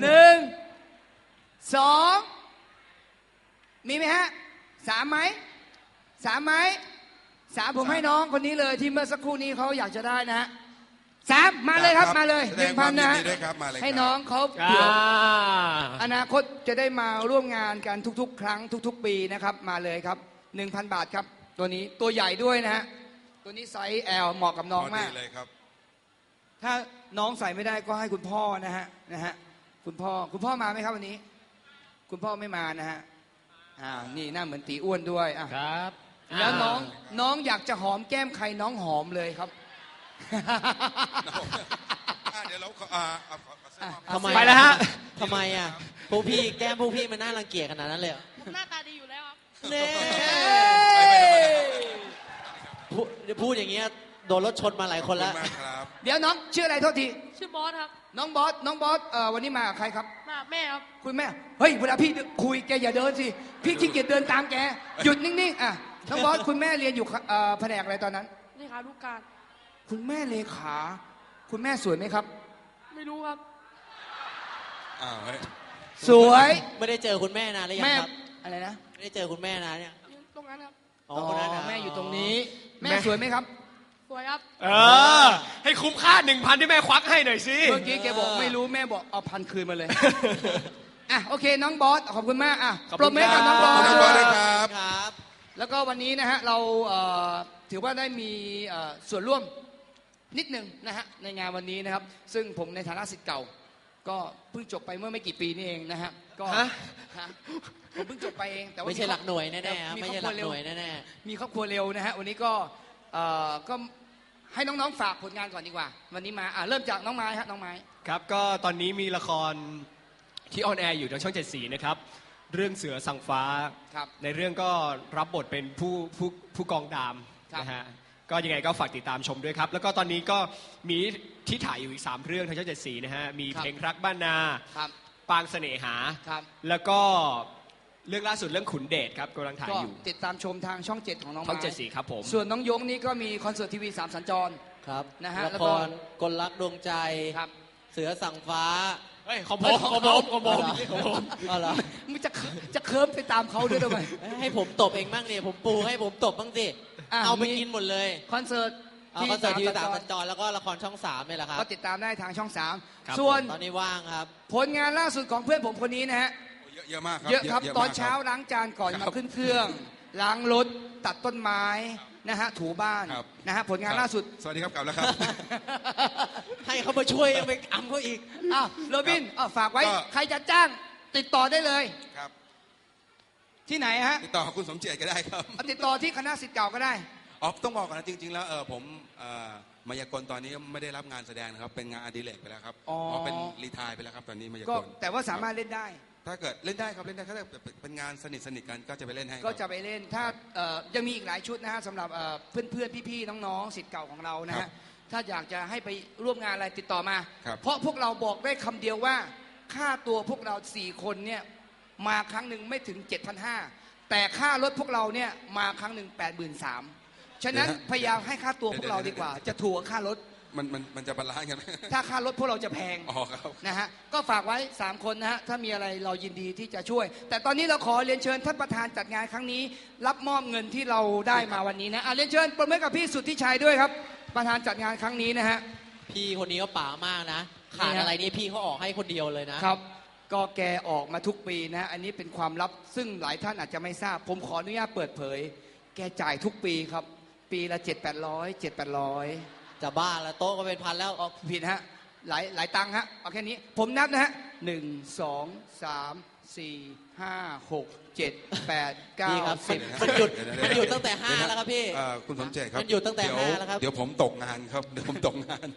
หนึ่งสองมีไหมฮะสามไหมสามไหมสามผมให้น้องคนนี้เลยที่เมื่อสักครู่นี้เขาอยากจะได้นะฮะสามมาเลยครับครับมาเลยแสหดนึ่งงพันความยินะนฮะดีด้วยครับมาเลยให้ครับน้องเขาอ่า เผื่ออนาคตจะได้มาร่วมงานกันทุกๆ ครั้งทุก ๆ ปีนะครับมาเลยครับ1,000บาทครับตัวนี้ตัวใหญ่ด้วยนะฮะตัวนี้ไซส์ L เหมาะกับน้องพอมาดีกเลยครับ ถ้าน้องใส่ไม่ได้ก็ให้คุณพ่อนะฮะนะฮะ คุณพ่อคุณพ่อมาไหมครับวันนี้ คุณพ่อไม่มานะฮะอ่านี่หน้าเหมือนตีอ้วนด้วยอะครับแล้วน้องน้องอยากจะหอมแก้มใครน้องหอมเลยครับอะเดี๋ยวเราขออ่าเอาขอขอแสดงความทำไมไปแล้วฮะ ทำไมอะพวกพี่แก้มพวกพี่มันน่ารังเกียจขนาดนั้นเลยเหรอผมหน้าตาดีอยู่แล้วครับ เน่พูดพูดอย่างเงี้ย โดนรถชนมาหลายคขอบนคุแล้วณมากครับเดี๋ยวน้องชื่ออะไรโทษที ชื่อบอสครับน้องบอส น้องบอสเอ่อวันนี้มากับใครครับหน้าแม่ครับ คุณแม่ เฮ้ย เวลาพี่คุยแกอย่าเดินสิ พี่ขี้เกียจเดินตามแก หยุดนิ่งๆ อะ น้องบอส คุณแม่เรียนอยู่เอ่อแผนกอะไรตอนนั้น นี่ขาลูกการ คุณแม่เลขา คุณแม่สวยไหมครับ ไม่รู้ครับ อ้าวเฮ้ยสวย ไม่ได้เจอคุณแม่นานหรือยังแม่ ครับ อะไรนะ ไม่ได้เจอคุณแม่นานเนี่ยยืนตรงนั้นครับ อ๋อคนนั้นน่ะ แม่อยู่ตรงนี้ แม่แม่สวยไหมครับส วยครับ เออ ให้คุ้มค่าหนึ่งพันที่แม่ควักให้หน่อยสิเมื่อกี้แกบอกไม่รู้แม่บอกเอาพันคืนมาเลย อะโอเคน้องบอสขอบคุณมากอะขอบปรคุบณมือให้กับน้องบอขอบสคุณน้องบอสด้วยครับ ครับ แล้วก็วันนี้นะฮะเราเอ่อถือว่าได้มีเอ่อส่วนร่วมนิดหนึ่งนะฮะในงานวันนี้นะครับ ซึ่งผมในฐานะสิทธิ์เก่า ก็เพิ่งจบไปเมื่อไม่กี่ปีนี่เองนะฮะก็ฮะฮะผมเพิ่งจบไปเองแต่ว่าไม่ใช่หลักหน่วยแน่ๆครับมีไม่ครอบใช่คหรัวเร็วลักหน่วยแน่มีครอบครัวเร็วนะฮะวันนี้ก็เอ่อก็ ให้น้องๆฝากผลงานก่อนดีกว่า วันนี้มาอะเริ่มจากน้องไม้ฮะน้องไม้ ครับก็ตอนนี้มีละครที่ออนแอร์อยู่ทางช่องเจ็ดสีนะครับเรื่องเสือสั่งฟ้า ครับในเรื่องก็รับบทเป็นผู้ผู้ผู้กองดามครับ นะฮะก็ยังไงก็ฝากติดตามชมด้วยครับ แล้วก็ตอนนี้ก็มีที่ถ่ายอยู่อีก 3 เรื่องทางช่องเจ็ดสีนะฮะมีครับเพลงรักบ้านนา ครับ ปางเสน่หา ครับ แล้วก็ เรื่องล่าสุดเรื่องขุนเดชครับกำลังถ่ายก็อยู่ติดตามชมทางช่องเจ็ดของน้องช่องไม้เจ็ดสีครับผม ส่วนน้องยงนี่ก็มีคอนเสิร์ตทีวีสามสัญจรๆครับนะฮะละแล้วคก็ รกลรักดวงใจ ครับเสือสั่งฟ้า เฮ้ยของผมของผมของผมของผม เอาเหรอมึงจะเคิจะเคิร์มไปตามเขาด้วยทำไม ให้ผมตบเองบ้างเนี่ยผมปูให้ผมตบบ้างสิอะเอาไปมี กินหมดเลยคอนเสิร์ตเอาคอนเสิร์ตทีวีสามสัญจรแล้วก็ละครช่องสามเนี่ยแหละครับก็ติดตามได้ทางช่องสามครับส่วนตอนนี้ว่างครับ ผลงานล่าสุดของเพื่อนผมคนนี้นะฮะ เยอะเยอะมากครับเยอะครับมกตอนเช้าล้างจานก่อนครัมาบขึ้นเครื่อง ล้างรถตัดต้นไม้นะฮะถูบ้านครับนะฮะผลงานล่าสุด สวัสดีครับกลับแล้วครับ ให้เขามาช่วยยังไปอำเขาอีกอ้าวโรบินอ้าวฝากไว้ก็ใครจะจ้างติดต่อได้เลยครับ ที่ไหนฮะติดต่อคุณสมเจตก็ได้ครับเอาติดต่อที่คณะสิทธิ์เก่าก็ได้อ๋อต้องบอกก่อนนะจริง ๆ แล้วเออผมเอ่อมายากลตอนนี้ไม่ได้รับงานแสดงนะครับ เป็นงานอดิเรกไปแล้วครับอ๋ออ๋เป็นรีไทายไปแล้วครับตอนนี้มายาก็กลแต่ว่าสามารถเล่นได้ ถ้าเกิดเล่นได้ครับเล่นได้ถ้าเกิดเป็นงานสนิทสนิทกันก็จะไปเล่นให้ครับ ก็จะไปเล่นถ้าเอ่อยังมีอีกหลายชุดนะฮะสำหรับเอ่อเพื่อนๆพี่ๆน้องๆสิทธิ์เก่าของเรานะครัฮะบถ้าอยากจะให้ไปร่วมงานอะไรติดต่อมา ครับ เพราะพวกเราบอกได้คำเดียวว่าค่าตัวพวกเราสี่คนเนี่ยมาครั้งหนึ่งไม่ถึง 7,500 แต่ค่ารถพวกเราเนี่ยมาครั้งหนึ่ง 83,000ฉะนั้นพยายามให้ค่าตัวพวกเราดีกว่า จะถูกกับค่ารถ มันมันมันจะบาลานซ์กันไหมถ้าค่ารถพวกเราจะแพงอ๋อครับนะฮะก็ฝากไว้ 3 คนนะฮะถ้ามีอะไรเรายินดีที่จะช่วย แต่ตอนนี้เราขอเรียนเชิญท่านประธานจัดงานครั้งนี้ รับมอบเงินที่เราได้มาวันนี้นะอะเรียนเชิญปรบมือกับพี่สุทธิชัยด้วยครับ ประธานจัดงานครั้งนี้นะฮะพี่คนนี้ก็ป่ามากนะขาดนี่ฮะอะไรนี่พี่เขาออกให้คนเดียวเลยนะครับก็แกออกมาทุกปีนะ อันนี้เป็นความลับซึ่งหลายท่านอาจจะไม่ทราบ ผมขออนุญาตเปิดเผย แกจ่ายทุกปีครับ ปีละ 7 8 0 0 7 8 0 0 จะบ้าแล้วโต๊ะก็เป็นพันแล้วออกผิดฮะ หลายหลายตังค์ฮะ เอาแค่นี้ ผมนับนะฮะหนึ่งสองสามสี่ห้าหกเจ็ดแปดเก้าพี่ครับสิบมันหยุดเดี๋ยวนะมันหยุดตั้งแต่เดี๋ห้ายวนะแล้วครับพี่ เอ่อคุณสมเจตครับมันอยู่ตั้งแต่เดี๋ยวห้าแล้วครับ เดี๋ยวผมตกงานครับเดี๋ยวผมตกงาน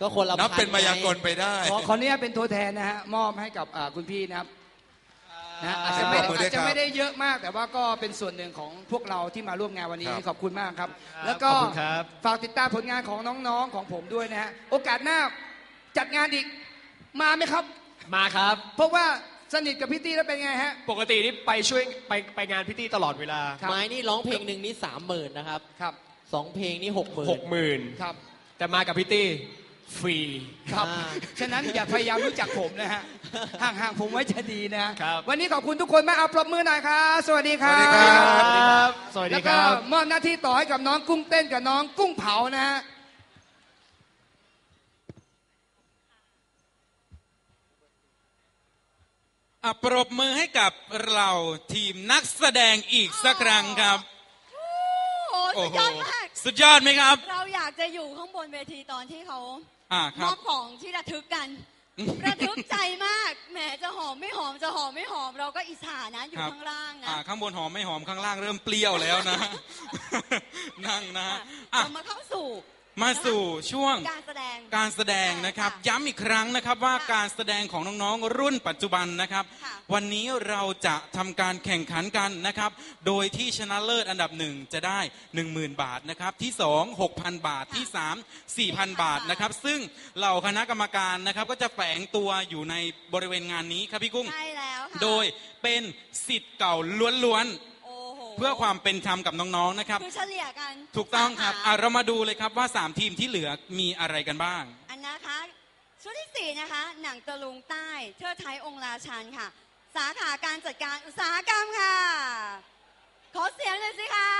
ก็คนละนับเป็นไงมายากลไปได้ ขอขออนุญาตเป็นตัวแทนนะฮะ มอบให้กับอ่าคุณพี่นะครับ นะอาจจะปไม่รบมือด้วยอาจจะครับไม่ได้เยอะมาก แต่ว่าก็เป็นส่วนหนึ่งของพวกเราที่มาร่วมงานวันนี้ครับขอบคุณมากครับครับแล้วก็ขอบคุณครับฝากติดตามผลงานของน้องๆของผมด้วยนะฮะโอกาสหน้าจัดงานอีกมาไหมครับ มาครับ เพราะว่าสนิทกับพี่ตี้แล้วเป็นไงฮะ ปกตินี่ไปช่วยไปไปงานพิธีตลอดเวลาครับไม้นี่ร้องเพลงหนึ่งนี่สามหมื่นนะครับครับสองเพลงนี่หกหมื่หนกหมื่นครับ แต่มากับพิตี้ ฟรีครับอ่าฉะนั้นอย่าพยายามรู้จักผมนะฮะ ห่างๆผมไว้จะดีนะครับวันนี้ขอบคุณทุกคนมากเอาปรบมือหน่อยครับ สวัสดีครัสวัสดีครับบสวัสดีแล้วคก็รับมอบหน้าที่ต่อให้กับน้องกุ้งเต้นกับน้องกุ้งเผานะฮะอะปรบมือให้กับเราทีมนักแสดงอีกสักครั้งครับโอ้โหสุดยอดมาก สุดยอดไหมครับ เราอยากจะอยู่ข้างบนเวทีตอนที่เขา อ่าคมรัอบ บของที่ระทึกกัน ระทึกใจมากแหมจะหอมไม่หอมจะหอมไม่หอม เราก็อิจฉานะอยู่ครับ ข้างล่างนะอ่าข้างบนหอมไม่หอมข้างล่างเริ่มเปรี้ยวแล้วนะ นั่งนะอะเรามาเข้าสู่ มาสู่ช่วงการแสดงการแสดงนะครับค่ะย้ำอีกครั้งนะครับว่าค่ะการแสดงของน้องๆรุ่นปัจจุบันนะครับค่ะวันนี้เราจะทำการแข่งขันกันนะครับ โดยที่ชนะเลิศอันดับหนึ่งจะได้ 10,000 บาทนะครับที่ 2 6,000 บาทที่ 3 4,000 บาทนะครับ ซึ่งเหล่าคณะกรรมการนะครับ ก็จะแฝงตัวอยู่ในบริเวณงานนี้ครับพี่กุ้งใช่แล้วค่ะโดยเป็นสิทธิ์เก่าล้วนโอ้โหๆ เพื่อความเป็นธรรมกับน้องๆนะครับ คือเฉลี่ยกันถูกต้องครับสาอะขาเรามาดูเลยครับว่า 3 ทีมที่เหลือมีอะไรกันบ้าง อันนะคะชุดที่สี่นะคะ หนังตะลุงใต้เทิดไทยองค์ราชันค่ะ สาขาการจัดการอุตสาหกรรมค่ะ ขอเสียงเลยสิคะ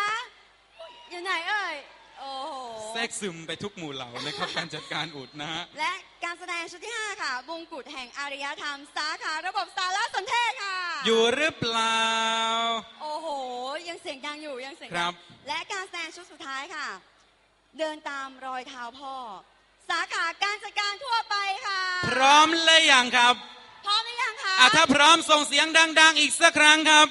อยู่ไหนเอ่ย โอ้โห แทรกซึมไปทุกหมู่เหล่านะครับ การจัดการอุดนะฮะ และการแสดงชุดที่ 5 ค่ะบงกุฎแห่งอารยธรรม สาขาระบบสารสนเทศค่ะ อยู่หรือเปล่า โอ้โห ยังเสียงดังอยู่ยังเสียงครัดับ และการแสดงชุดสุดท้ายค่ะ เดินตามรอยเท้าพ่อ สาขาการจัดการทั่วไปค่ะพร้อมเลยยังครับพร้อมหรือยังคะอะถ้าพร้อมส่งเสียงดัง ๆ อีกสักครั้งครับ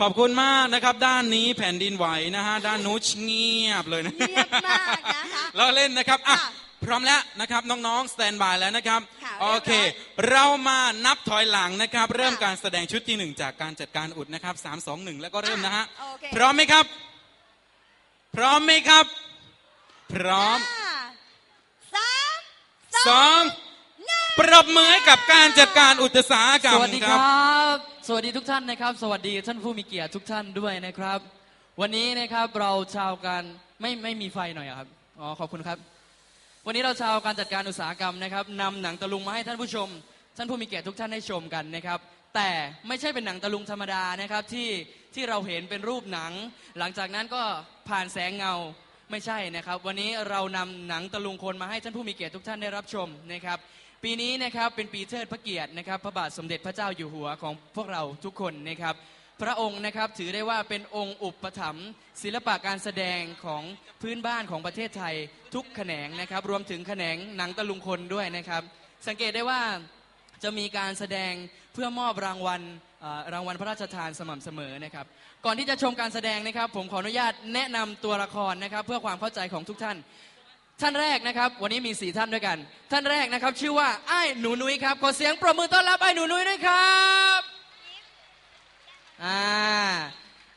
ขอบคุณมากนะครับ ด้านนี้แผ่นดินไหวนะฮะด้านนู้นเงียบเลยนะเงียบมากนะคะเราเล่นนะครับอะค่ะพร้อมแล้วนะครับน้องๆสแตนบายแล้วนะครับค่ะโอเคเรียบร้อยเรามานับถอยหลังนะครับ เริ่มค่ะการแสดงชุดที่หนึ่งจากการจัดการอุดนะครับสามสองหนึ่งแล้วก็เริ่มนะฮะโอเคพร้อมไหมครับ พร้อมไหมครับ พร้อมห้าสามสอง ปรบมือให้กับการจัดการอุตสาหกรรสมวัสดีคครัรับ บ สวัสดีทุกท่านนะครับ สวัสดีท่านผู้มีเกียรติทุกท่านด้วยนะครับ วันนี้นะครับเราชาวการไม่ไม่มีไฟหน่อยเหรอครับ อ๋อขอบคุณครับ วันนี้เราชาวการจัดการอุตสาหกรรมนะครับนำหนังตะลุงมาให้ท่านผู้ชม ท่านผู้มีเกียรติทุกท่านได้ชมกันนะครับ แต่ไม่ใช่เป็นหนังตะลุงธรรมดานะครับที่ที่เราเห็นเป็นรูปหนัง หลังจากนั้นก็ผ่านแสงเงาไม่ใช่นะครับ วันนี้เรานำหนังตะลุงคนมาให้ท่านผู้มีเกียรติทุกท่านได้รับชมนะครับ ปีนี้นะครับเป็นปีเทิดพระเกียรตินะครับ พระบาทสมเด็จพระเจ้าอยู่หัวของพวกเราทุกคนนะครับ พระองค์นะครับถือได้ว่าเป็นองค์อุปถัมภ์ศิลปะการแสดงของพื้นบ้านของประเทศไทยทุกแขนงนะครับ รวมถึงแขนงหนังตะลุงคนด้วยนะครับ สังเกตได้ว่าจะมีการแสดงเพื่อมอบรางวัลรางวัลพระราชทานสม่ำเสมอนะครับ ก่อนที่จะชมการแสดงนะครับ ผมขออนุญาตแนะนำตัวละครนะครับ เพื่อความเข้าใจของทุกท่าน ท่านแรกนะครับ วันนี้มีสี่ท่านด้วยกัน ท่านแรกนะครับ ชื่อว่าไอ้หนูนุ้ยครับขอเสียงปรบมือต้อนรับไอ้หนูนุ้ยด้วยครับอ่า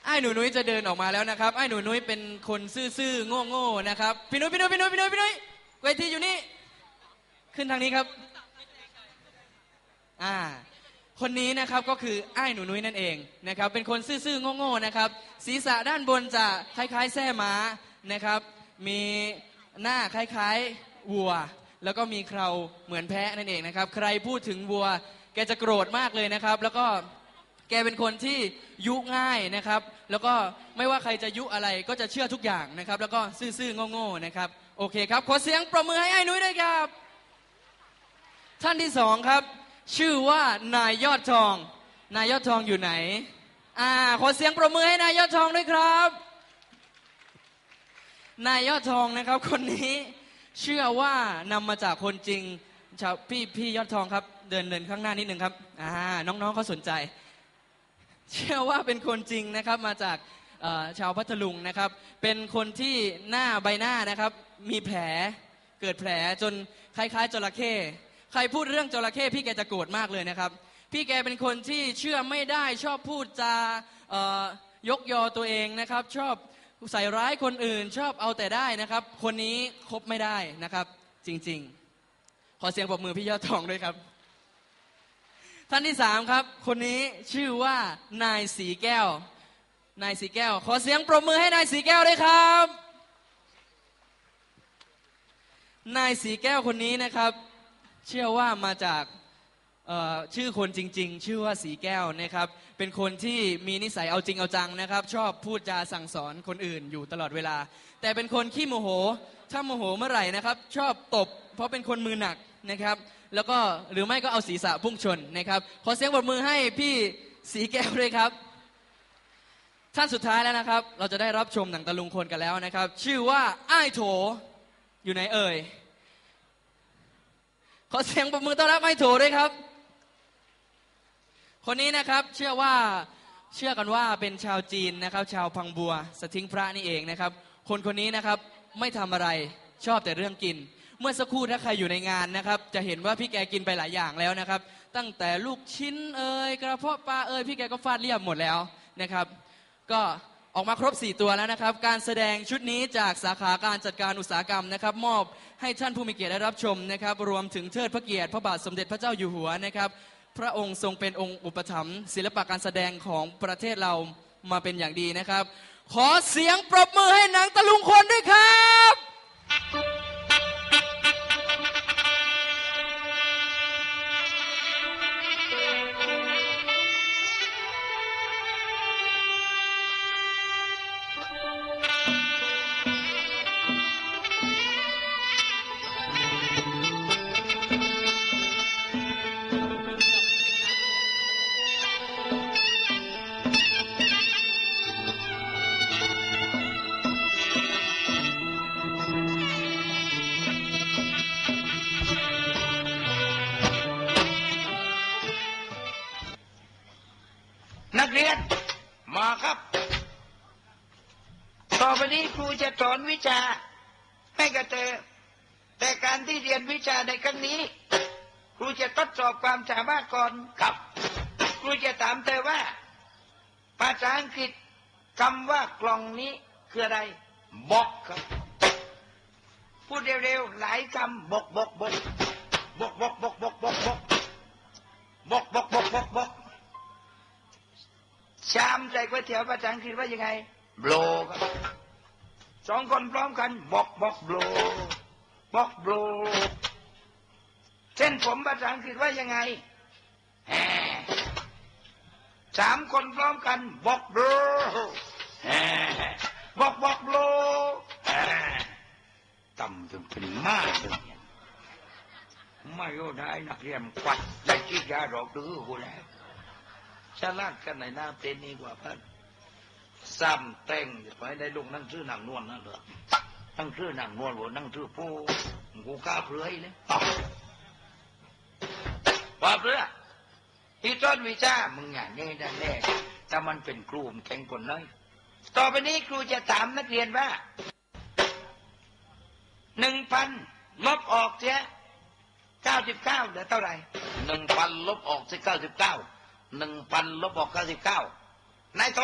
ไอ้หนูนุ้ยจะเดินออกมาแล้วนะครับไอ้หนูนุ้ยเป็นคนซื่อๆโง่ๆนะครับพี่นุ้ยพี่นุ้ยพี่นุ้ยพี่นุ้ยพี่นุ้ยเวทีอยู่นี่ขึ้นทางนี้ครับอ่าคนนี้นะครับก็คือไอ้หนูนุ้ยนั่นเองนะครับ เป็นคนซื่อๆโง่ๆนะครับ ศีรษะด้านบนจะคล้ายๆแส้ม้านะครับ มี หน้าคล้ายๆวัว แล้วก็มีเคราเหมือนแพะนั่นเองนะครับ ใครพูดถึงวัว แกจะโกรธมากเลยนะครับ แล้วก็แกเป็นคนที่ยุง่ายนะครับ แล้วก็ไม่ว่าใครจะยุอะไรก็จะเชื่อทุกอย่างนะครับ แล้วก็ซื่อๆโง่ๆนะครับ โอเคครับ ขอเสียงประมือให้ไอ้นุ้ยด้วยครับ ท่านที่สองครับ ชื่อว่านายยอดทอง นายยอดทองอยู่ไหน อ่า ขอเสียงประมือให้นายยอดทองด้วยครับ นายยอดทองนะครับ คนนี้เชื่อว่านำมาจากคนจริงชาวพี่พี่ยอดทองครับ เดินเดินข้างหน้านิดหนึ่งครับอ่าน้องๆเขาสนใจ เชื่อว่าเป็นคนจริงนะครับมาจากชาวพัทลุงนะครับ เป็นคนที่หน้าใบหน้านะครับ มีแผลเกิดแผลจนคล้ายๆจระเข้ใครพูดเรื่องจระเข้พี่แกจะโกรธมากเลยนะครับ พี่แกเป็นคนที่เชื่อไม่ได้ชอบพูดจายกยอตัวเองนะครับ ชอบ ใส่ร้ายคนอื่นชอบเอาแต่ได้นะครับ คนนี้คบไม่ได้นะครับ จริง ๆ ขอเสียงปรบมือพี่ยอดทองด้วยครับ ท่านที่สามครับ คนนี้ชื่อว่านายสีแก้ว นายสีแก้ว ขอเสียงปรบมือให้นายสีแก้วด้วยครับ นายสีแก้วคนนี้นะครับ เชื่อว่ามาจาก ชื่อคนจริง ๆ ชื่อว่าสีแก้วนะครับ เป็นคนที่มีนิสัยเอาจริงเอาจังนะครับ ชอบพูดจาสั่งสอนคนอื่นอยู่ตลอดเวลา แต่เป็นคนขี้โมโห ถ้าโมโหเมื่อไหร่นะครับ ชอบตบ เพราะเป็นคนมือหนักนะครับ แล้วก็หรือไม่ก็เอาศีรษะพุ่งชนนะครับ ขอเสียงปรบมือให้พี่สีแก้วด้วยครับ ท่านสุดท้ายแล้วนะครับ เราจะได้รับชมหนังตะลุงคนกันแล้วนะครับ ชื่อว่าอ้ายโถ อยู่ไหนเอ่ยขอเสียงปรบมือต้อนรับอ้โถด้วยครับ คนนี้นะครับเชื่อว่าเชื่อกันว่าเป็นชาวจีนนะครับ ชาวพังบัวสถิงพระนี่เองนะครับ คนคนนี้นะครับไม่ทำอะไรชอบแต่เรื่องกิน เมื่อสักครู่ถ้าใครอยู่ในงานนะครับ จะเห็นว่าพี่แกกินไปหลายอย่างแล้วนะครับ ตั้งแต่ลูกชิ้นเอ่ยกระเพาะปลาเอ่ยพี่แกก็ฟาดเรียบหมดแล้วนะครับ ก็ออกมาครบ 4 ตัวแล้วนะครับ การแสดงชุดนี้จากสาขาการจัดการอุตสาหกรรมนะครับ มอบให้ท่านผู้มีเกียรติได้รับชมนะครับ รวมถึงเทิดพระเกียรติพระบาทสมเด็จพระเจ้าอยู่หัวนะครับ พระองค์ทรงเป็นองค์อุปถัมภ์ศิลปะการแสดงของประเทศเรามาเป็นอย่างดีนะครับ ขอเสียงปรบมือให้หนังตะลุงคนด้วยครับ ครูจะสอนวิชาให้กับเธอ แต่การที่เรียนวิชาในครั้งนี้ ครูจะทดสอบความสามารถก่อนครับ ครูจะถามเธอว่า ภาษาอังกฤษคำว่ากล่องนี้คืออะไรบอกครับ พูดเร็วๆหลายคำบอกบอกบอกบอกบอกบอกบอกบอกบอกบอกบอกบอกบอกบอกชามใส่ก๋วยเตี๋ยวภาษาอังกฤษว่ายังไงโบลครับ สองคนพร้อมกันบอกบอกโบลบอกโบลเส้นผมภาษาอังกฤษว่ายังไงแหมสามคนพร้อมกันบอกโบลแหมบอกบอกโบลแหมต่ำจนเป็นมากเลยไม่รู้ได้นักเรียนกวัดได้ชี้ยาหรอกดื้อกูแล้วฉลาดกันในหน้าเป็นนี่กว่าพัน ซ้ำแต่งไปได้ลูกนั่งชื่อหนังนวลนั่นเหรอนั่งชื่อหนังนวลหัวนั่งชื่อผู้กูกล้าเปลือยเลยต่อว่าเปลือยที่ต้นวิชามึงอย่างนี้นั่นแน่ถ้ามันเป็นครูมนแข่งคนน้อยต่อไปนี้ครูจะถามนักเรียนว่าหนึ่งพันลบออกเสียเก้าสิบเก้าเหลือเท่าไหร่หนึ่งพันลบออกเสียเก้าสิบเก้าหนึ่งพันลบออกเก้าสิบเก้านายโถ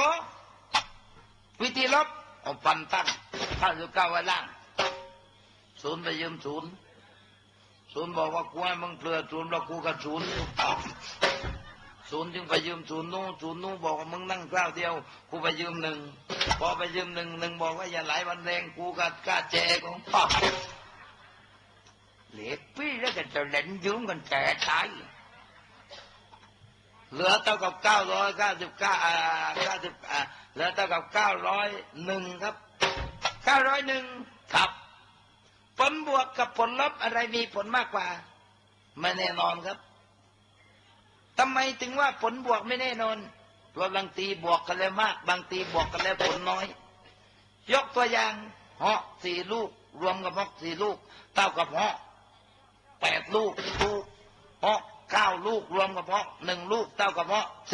วิธีลบเอาพันตั้งเก้าสิบเก้าไว้ล่าง ศูนย์ไปยืมศูนย์ศูนย์บอกว่ากูให้มึงเปลือศูนย์แล้วกูกับศูนย์ศูนย์จึงไปยืมศูนย์นู้นศูนย์นู้นบอกว่ามึงนั่งเก้าเดียว กูไปยืมหนึ่งพอไปยืมหนึ่งหนึ่งบอกว่าอย่าไหลวันแรงกูกับกล้าแจของพ่อเหล็กปี้แล้วก็จะเล่นยืมกันแจตาย เหลือเท่ากับเก้าร้อยเก้าสิบเก้าเก้าสิบเหลือเท่ากับเก้าร้อยหนึ่งครับเก้าร้อยหนึ่งครับ ผลบวกกับผลลบอะไรมีผลมากกว่าไม่แน่นอนครับทำไมถึงว่าผลบวกไม่แน่นอนเพราะบางตีบวกกันแล้วมาก บางตีบวกกันแล้วผลน้อย ยกตัวอย่างเหาะสี่ลูก รวมกับเหาะสี่ลูกเท่ากับเหาะแปดลูกลูกเหาะ เก้าลูกรวมกับเพาะหนึ่งลูกเท่ากับเพาะสิ